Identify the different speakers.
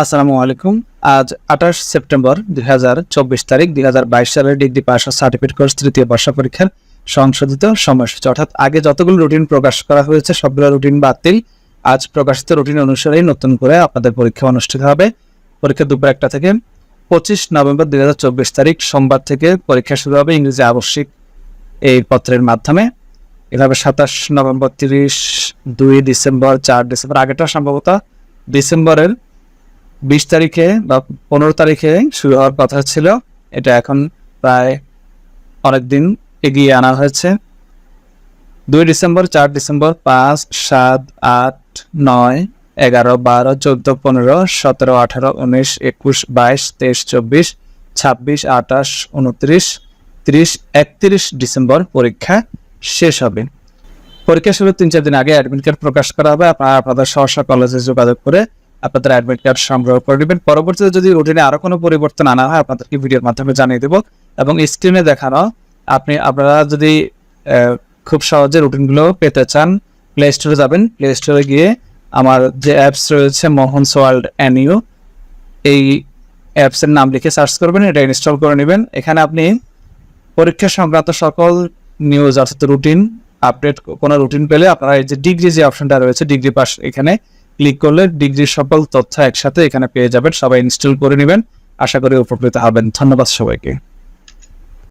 Speaker 1: আসসালামু আলাইকুম। আজ আঠাশ সেপ্টেম্বর দুই হাজার চব্বিশ তারিখ, দুই হাজার বাইশ সালের ডিগ্রি পাস সার্টিফিকেট কোর্স তৃতীয় বর্ষ পরীক্ষার সংশোধিত সময়সূচি। অর্থাৎ আগে যতগুলো রুটিন প্রকাশ করা হয়েছে, সবগুলো রুটিন বাতিল। আজ প্রকাশিত রুটিন অনুসারেই নতুন করে আপনাদের পরীক্ষা অনুষ্ঠিত হবে। পরীক্ষা দুপুর একটা থেকে পঁচিশ নভেম্বর দুই হাজার চব্বিশ তারিখ, সোমবার থেকে পরীক্ষা শুরু হবে ইংরেজি আবশ্যিক এই পত্রের মাধ্যমে। এভাবে সাতাশ নভেম্বর তিরিশ, দুই ডিসেম্বর, চার ডিসেম্বর আগেটা সম্ভবত ডিসেম্বরের বিশ তারিখে বা পনেরো তারিখে শুরু হওয়ার কথা ছিল। এটা এখন প্রায় অনেক দিন এগিয়ে আনা হয়েছে। দুই ডিসেম্বর, চার ডিসেম্বর, পাঁচ, সাত, আট, নয়, এগারো, বারো, চোদ্দ, পনেরো, সতেরো, আঠারো, উনিশ, একুশ, বাইশ, তেইশ, চব্বিশ, ছাব্বিশ, আঠাশ, উনত্রিশ, তিরিশ, একত্রিশ ডিসেম্বর পরীক্ষা শেষ হবে। পরীক্ষা শুরু তিন চার দিন আগে অ্যাডমিট কার্ড প্রকাশ করা হবে। আপনারা আপনাদের সহসা কলেজে যোগাযোগ করে আপনাদের অ্যাডমিট কার্ড সংগ্রহ করে নেবেন। পরবর্তীতে যদি রুটিনে আরও কোনো পরিবর্তন আনা হয়, আপনাদেরকে ভিডিওর মাধ্যমে জানিয়ে দেবো। এবং স্ক্রিনে দেখানো, আপনি, আপনারা যদি খুব সহজে রুটিনগুলো পেতে চান প্লে স্টোরে যাবেন। প্লে স্টোরে গিয়ে আমার যে অ্যাপস রয়েছে মোহনস ওয়ার্ল্ড অ্যানিউ এই অ্যাপসের নাম লিখে সার্চ করবেন, এটা ইনস্টল করে নেবেন। এখানে আপনি পরীক্ষা সংক্রান্ত সকল নিউজ অর্থাৎ রুটিন আপডেট কোনো রুটিন পেলে আপনারা এই যে ডিগ্রি যে অপশনটা রয়েছে ডিগ্রি পাস এখানে ক্লিক করলে ডিগ্রির সকল তথ্য একসাথে এখানে পেয়ে যাবেন। সবাই ইনস্টল করে নেবেন। আশা করি উপকৃত হবেন। ধন্যবাদ সবাইকে।